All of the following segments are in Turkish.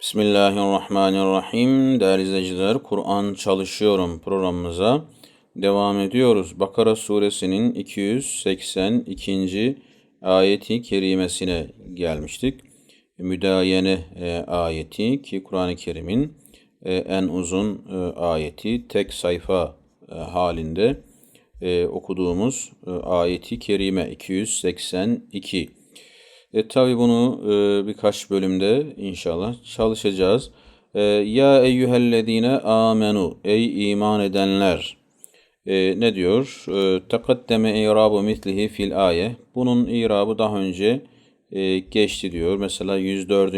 Bismillahirrahmanirrahim. Değerli izleyiciler, Kur'an çalışıyorum programımıza devam ediyoruz. Bakara suresinin 282. ayeti kerimesine gelmiştik. Müdayene e, ayeti ki Kur'an-ı Kerim'in e, en uzun e, ayeti tek sayfa halinde okuduğumuz ayeti kerime 282. E, tabi bunu e, birkaç bölümde inşallah çalışacağız. E, ya eyyühellezine amenu ey iman edenler e, ne diyor? E, Tekaddeme irabu mislihi fil aye. Bunun irabı daha önce e, geçti diyor. Mesela 104.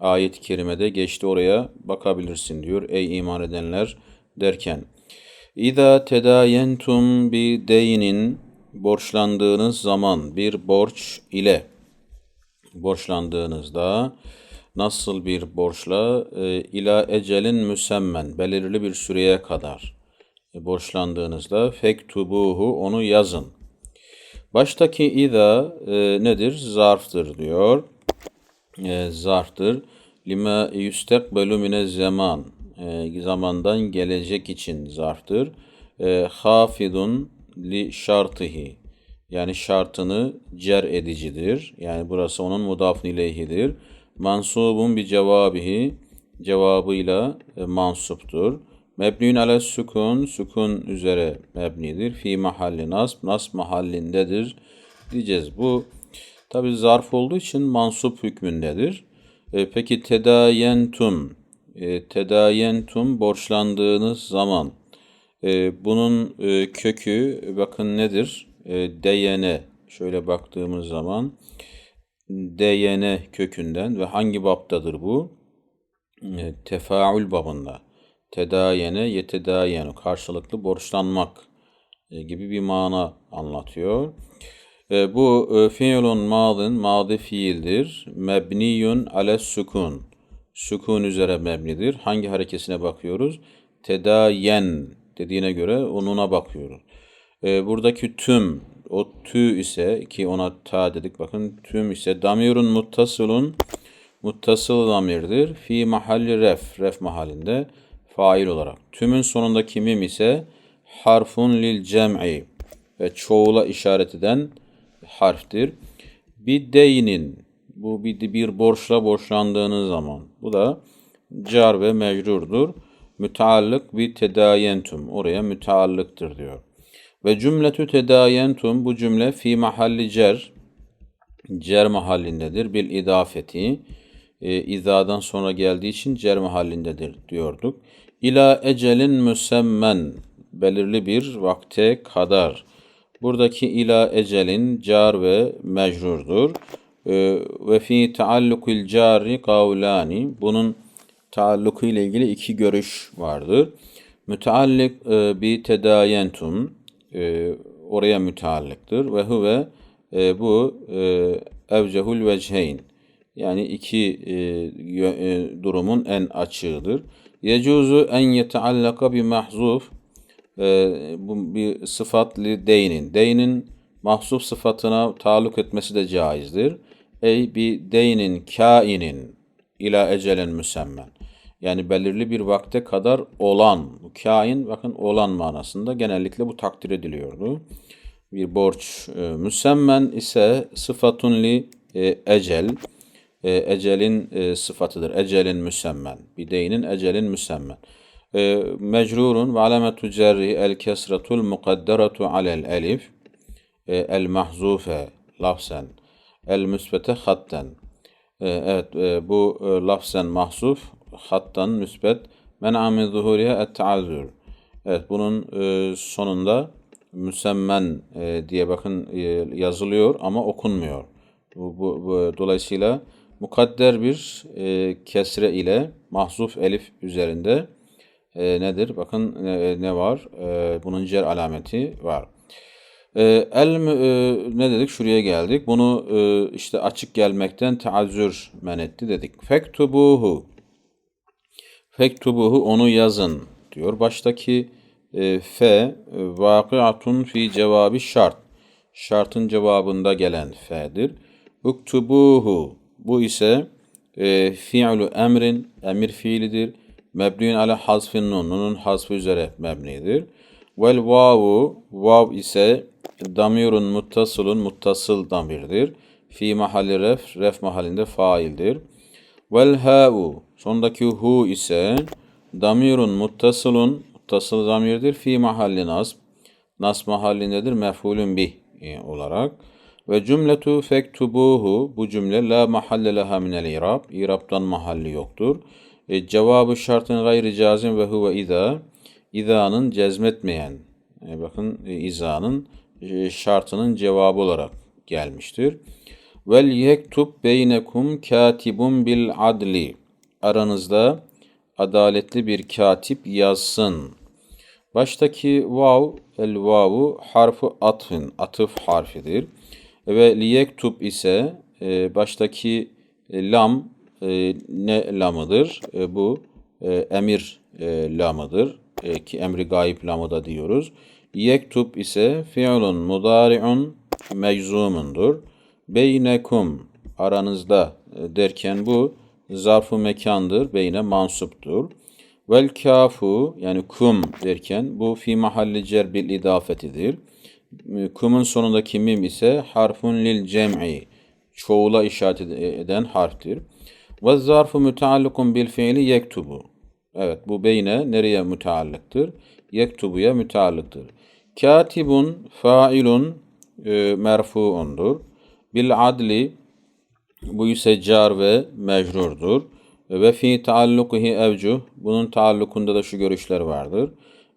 ayet-i kerimede geçti oraya bakabilirsin diyor. Ey iman edenler derken. İza tedayentum bi deynin borçlandığınız zaman bir borç ile borçlandığınızda nasıl bir borçla e, ila ecelin müsemmen belirli bir süreye kadar e, borçlandığınızda fektubuhu onu yazın. Baştaki ida e, nedir? Zarftır diyor. E, zarftır. Lima yustekbelu mine zaman. E, zamandan gelecek için zarftır. E, hafidun li şartihi yani şartını cer edicidir. Yani burası onun mudafun ileyhidir. Mansubun bir cevabihi cevabıyla e, mansuptur. Mebnün ale sukun, sukun üzere mebnidir. Fi mahalli nasb, nasb mahallindedir diyeceğiz. Bu tabi zarf olduğu için mansup hükmündedir. E, peki tedayentum, e, tedayentum borçlandığınız zaman e, bunun e, kökü bakın nedir? Deyene şöyle baktığımız zaman deyene kökünden ve hangi baptadır bu? E, tefaül babında. Tedayene yetedayenu karşılıklı borçlanmak e, gibi bir mana anlatıyor. E, bu fiilun madın madi fiildir. Mebniyun ale sukun. Sukun üzere mebnidir. Hangi harekesine bakıyoruz? Tedayen dediğine göre onuna bakıyoruz. E, buradaki tüm o tü ise ki ona ta dedik bakın tüm ise damirun muttasılun muttasıl damirdir. Fi mahalli ref ref mahallinde fail olarak. Tümün sonundaki mim ise harfun lil cem'i ve çoğula işaret eden harftir. Bir deynin bu bir, bir borçla borçlandığınız zaman bu da car ve mecrurdur. Müteallık bir tedayentum oraya müteallıktır diyor. Ve cümletü tedayentum bu cümle fi mahalli cer cer mahallindedir. Bil idafeti e, izadan sonra geldiği için cer mahallindedir diyorduk. İla ecelin müsemmen belirli bir vakte kadar. Buradaki ila ecelin car ve mecrurdur. E, ve fi taallukil cari kavlani. Bunun taalluku ile ilgili iki görüş vardır. Müteallik e, bi tedayentum e, oraya müteallıktır. Ve huve e, bu e, evcehul veceyn yani iki e, e, durumun en açığıdır. Yecuzu en yeteallaka bi mahzuf e, bu bir sıfatlı deynin. Deynin mahzuf sıfatına taluk etmesi de caizdir. Ey bir deynin kainin ila ecelin müsemmen. Yani belirli bir vakte kadar olan, kain bakın olan manasında genellikle bu takdir ediliyordu. Bir borç e, müsemmen ise sıfatun li e, ecel, e, ecelin e, sıfatıdır. Ecelin müsemmen. Bideynin ecelin müsemmen. E, mecrurun ve alametu cerri el kesretul mukadderatu alel elif e, el mahzufe lafzen el müsbete hatten. E, evet e, bu e, lafzen mahzuf hattan müsbet men'ami zuhuriye et taazzur. Evet bunun e, sonunda müsemmen e, diye bakın e, yazılıyor ama okunmuyor. Bu, bu, bu, dolayısıyla mukadder bir e, kesre ile mahzuf elif üzerinde e, nedir? Bakın e, ne var? E, bunun cer alameti var. E, el e, ne dedik? Şuraya geldik. Bunu e, işte açık gelmekten teazzür men etti dedik. Fektubuhu Fektubuhu onu yazın diyor. Baştaki e, fe vakıatun fi cevabı şart. Şartın cevabında gelen fe'dir. Uktubuhu bu ise E, fi'lu emrin, emir fiilidir. Mebniun ala hasfin nun, nunun hasfı üzere mebnidir. Vel vavu, vav ise damirun muttasılun, muttasıl damirdir. Fi mahalli ref, ref mahallinde faildir. Vel ha'u, sondaki hu ise damirun muttasılun, muttasıl damirdir. Fi mahalli nasb, nasb mahallindedir. Mef'ulün bih e, olarak. Ve cümletu fektubuhu, bu cümle la mahalle leha minel irab, irabdan mahalli yoktur. E, cevabı şartın gayri cazim ve huve izâ, izâ'nın cezmetmeyen, e, bakın e, izâ'nın e, şartının cevabı olarak gelmiştir. Vel yektub beynekum katibun bil adli. Aranızda adaletli bir katip yazsın. Baştaki vav, el vavu harfu atfın, atıf harfidir. Ve liyektub ise e, baştaki e, lam e, ne lamıdır? E, bu e, emir e, lamıdır. E, ki emri gayip lamı da diyoruz. Yektub ise fiilun mudari'un meczumundur. Beynekum aranızda e, derken bu zarfu mekandır. Beyne mansuptur. Vel kafu yani kum derken bu fi mahalli cer idafetidir. Kumun sonundaki mim ise harfun lil cem'i çoğula işaret eden harftir. Ve zarfu müteallikun bil fiili yektubu. Evet bu beyne nereye müteallıktır? Yektubuya müteallıktır. Katibun failun e, merfuundur. Bil adli bu ise car ve mecrurdur. Ve fi taallukihi evcuh bunun taallukunda da şu görüşler vardır.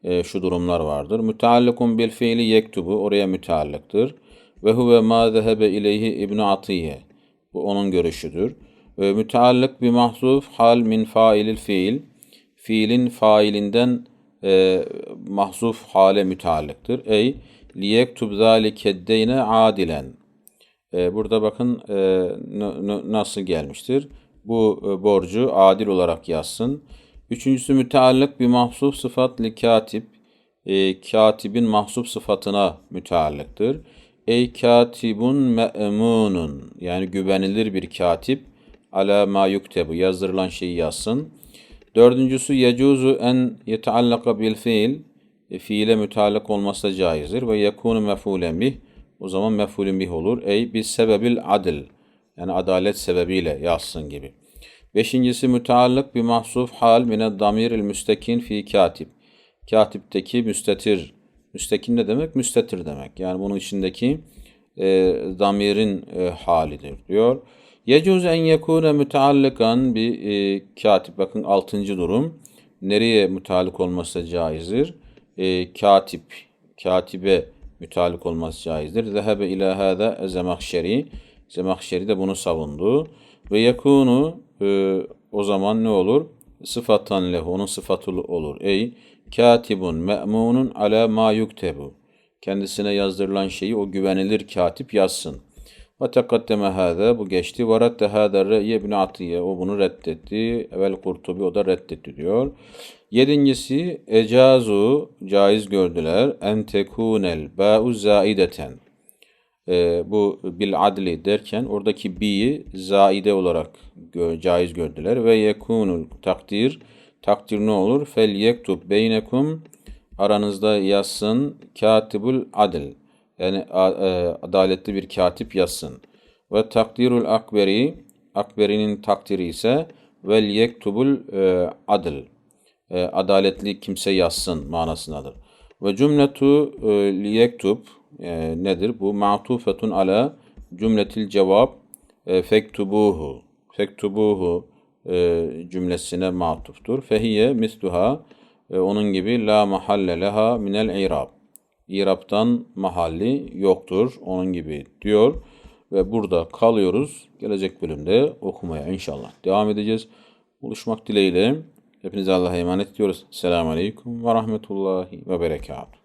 E, şu durumlar vardır. Müteallikun bil fiili yektubu oraya müteallıktır. Ve huve ma zehebe ileyhi İbn Atiye. Bu onun görüşüdür. E, müteallık bir mahzuf hal min failil fiil. Fiilin failinden e, mahzuf hale müteallıktır. Ey liyektub zâlike deyne adilen. E, burada bakın e, nasıl gelmiştir. Bu e, borcu adil olarak yazsın. Üçüncüsü müteallık bir mahsuf sıfat li katip. E, katibin mahsuf sıfatına müteallıktır. Ey katibun me'munun yani güvenilir bir katip ala ma yuktebu yazdırılan şeyi yazsın. Dördüncüsü yecuzu en yeteallaka bil fiil e, fiile müteallak olması da caizdir ve yekunu mefulen bih o zaman mefulün bih olur. Ey biz sebebil adil yani adalet sebebiyle yazsın gibi. Beşincisi müteallık bir mahsuf hal mine damiril müstekin fi katip. Katipteki müstetir. Müstekin ne demek? Müstetir demek. Yani bunun içindeki e, damirin e, halidir diyor. Yecuz en yekune müteallikan bir e, katip. Bakın altıncı durum. Nereye müteallik olması caizdir? E, katip. Katibe müteallik olması caizdir. Zehebe ila hâzâ zemahşeri. Zemahşeri de bunu savundu. Ve yekunu e, o zaman ne olur? Sıfatan lehu. Onun sıfatı olur. Ey katibun me'munun ala ma yuktebu. Kendisine yazdırılan şeyi o güvenilir katip yazsın. Ve tekaddeme hâzâ bu geçti. Ve redde hâzâ re'ye ibn Atiye. O bunu reddetti. Evel Kurtubi o da reddetti diyor. Yedincisi ecazu caiz gördüler. En tekunel ba'u zaideten. E, bu bil adli derken oradaki bi'yi zaide olarak gö caiz gördüler. Ve yekunul takdir. Takdir ne olur? Fel yektub beynekum aranızda yazsın katibul adil. Yani e, adaletli bir katip yazsın. Ve takdirul akberi akberinin takdiri ise vel yektubul e, adil. E, adaletli kimse yazsın manasındadır. Ve cümletu liyektub nedir? Bu ma'tufetun ala cümletil cevap fektubuhu. Fektubuhu cümlesine matuftur. Fehiye misluha onun gibi la mahalle leha minel irab. İrab'dan mahalli yoktur. Onun gibi diyor. Ve burada kalıyoruz. Gelecek bölümde okumaya inşallah devam edeceğiz. Buluşmak dileğiyle. Hepinize Allah'a emanet ediyoruz. Selamun Aleyküm ve Rahmetullahi ve Berekatuhu.